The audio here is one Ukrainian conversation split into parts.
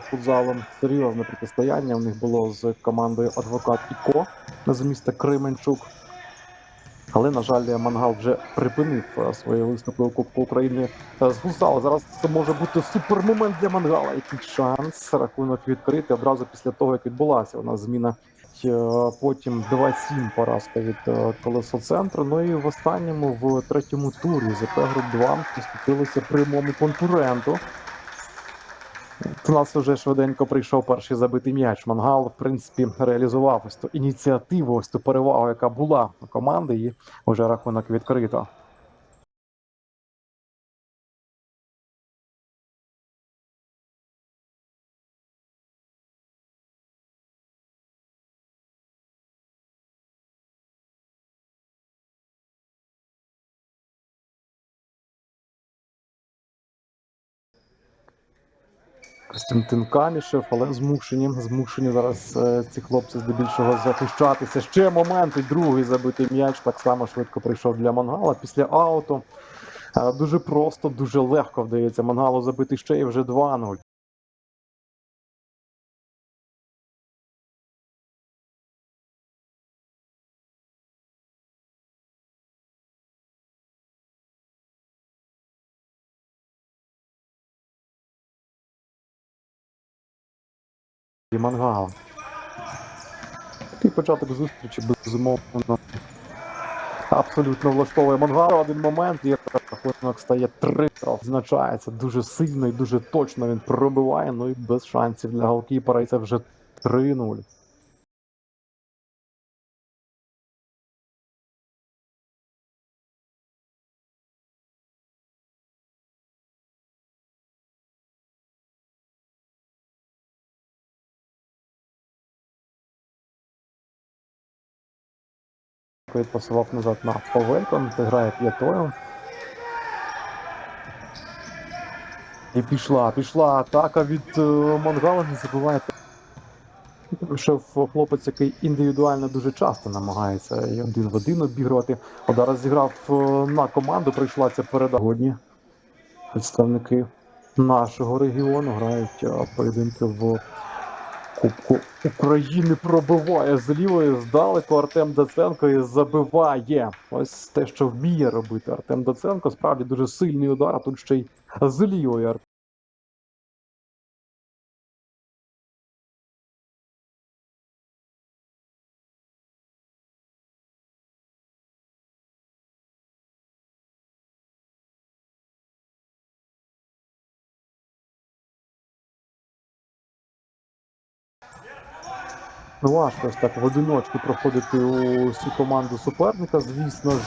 футзалом серйозне протистояння. У них було з командою Адвокат і Ко з міста Кременчук. Але, на жаль, Мангал вже припинив е, свої виступи у Кубку України е, з футзалу. Зараз це може бути супермомент для Мангала. Який шанс рахунок відкрити одразу після того, як відбулася у нас зміна. Е, Потім 2-7 поразка від колесо центру. Ну і в останньому в третьому турі ЗП Груп 2 поступилися прямому конкуренту. У нас вже швиденько прийшов перший забитий м'яч. Мангал, в принципі, реалізував ось ту ініціативу, ось ту перевагу, яка була у команди, і вже рахунок відкрито. Костянтин Камішев, але змушені, змушені зараз е, ці хлопці здебільшого захищатися. Ще момент, і другий забитий м'яч так само швидко прийшов для Мангала. Після ауту е, дуже просто, дуже легко вдається Мангалу забити ще і вже 2-0. І Мангал. І початок зустрічі безумовно. Абсолютно влаштовує Мангал. Один момент і рахунок стає 3 Значається дуже сильно і дуже точно він пробиває. Ну і без шансів для голкіпера. І це вже 3-0. Відпасував назад на Павелько, грає п'ятою. І пішла, пішла атака від е, Монгала, не забувайте. Вийшов хлопець, який індивідуально дуже часто намагається і один в один обігрувати. От зараз зіграв е, на команду, прийшла ця передача. Представники нашого регіону грають е, поєдинки в Кубку України пробиває з лівої здалеку Артем Даценко і забиває. Ось те, що вміє робити Артем Даценко. Справді дуже сильний удар, а тут ще й з лівої Важко ось так в одиночку проходити у всю команду суперника, звісно ж.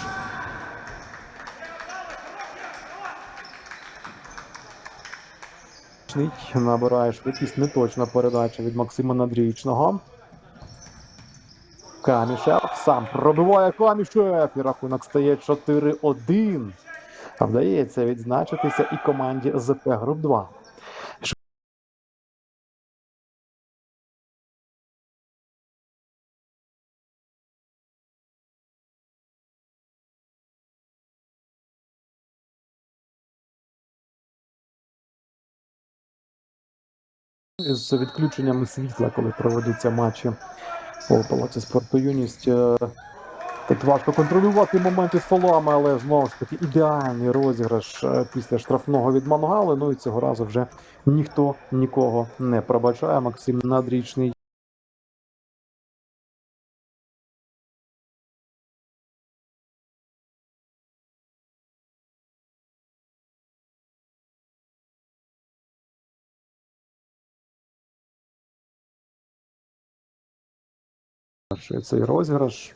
Набирає швидкість неточна передача від Максима Надрічного. Камішев сам пробиває Камішев. І рахунок стає 4-1. А Вдається відзначитися і команді ЗП Груп 2. З відключеннями світла, коли проводяться матчі по палаці спорту юність. е, Тут важко контролювати моменти з фолами, але знову ж таки ідеальний розіграш е, після штрафного від Мангали. Ну і цього разу вже ніхто нікого не пробачає. Максим Надрічний. Цей розіграш.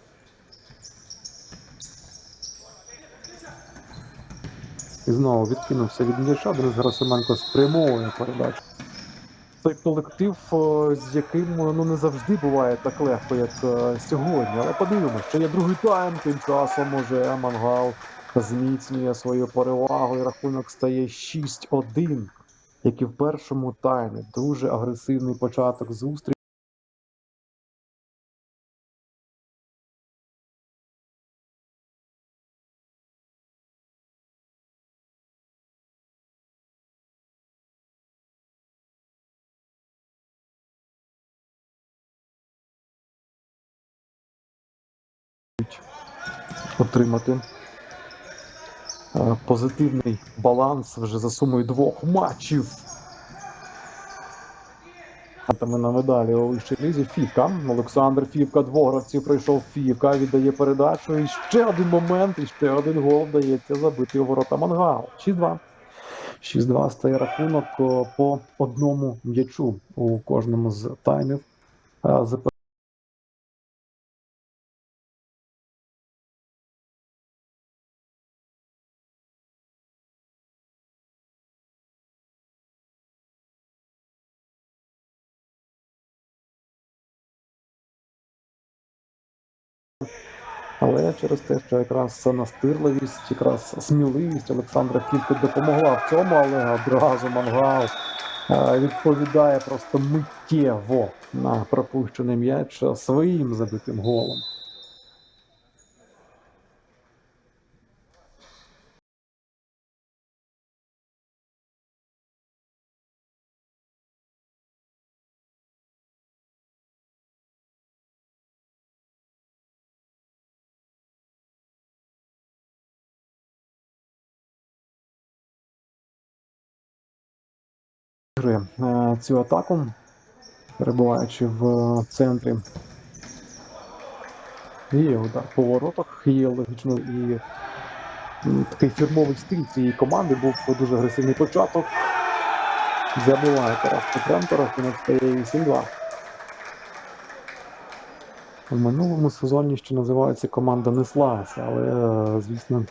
І знову відкинувся від м'яча, Денис Герасименко спрямовує передачу. Цей колектив, е, з яким ну не завжди буває так легко, як е, сьогодні. Але подивимося, що є другий тайм, тим часом уже Мангал зміцнює свою перевагу і рахунок стає 6-1, як і в першому таймі. Дуже агресивний початок зустрічі. Отримати е, позитивний баланс вже за сумою двох матчів. На медалі у вищій лізі Фівка. Олександр Фівка, двох гравців пройшов Фівка, віддає передачу. І ще один момент, і ще один гол вдається забити у ворота Мангал. 6-2. 6-2 стає рахунок по одному м'ячу у кожному з таймів. Але через те, що якраз настирливість, якраз сміливість Олександра тільки допомогла в цьому, але одразу Мангал е, відповідає просто миттєво на пропущений м'яч своїм забитим голом. Гри е, цю атаку, перебуваючи в центрі. Є удар по воротах, є логічно і такий фірмовий стиль цієї команди був дуже агресивний початок. Забиває Тарас Петренко, рахунок стає 8-2. В минулому сезоні ще називається команда неслася, але, е, звісно,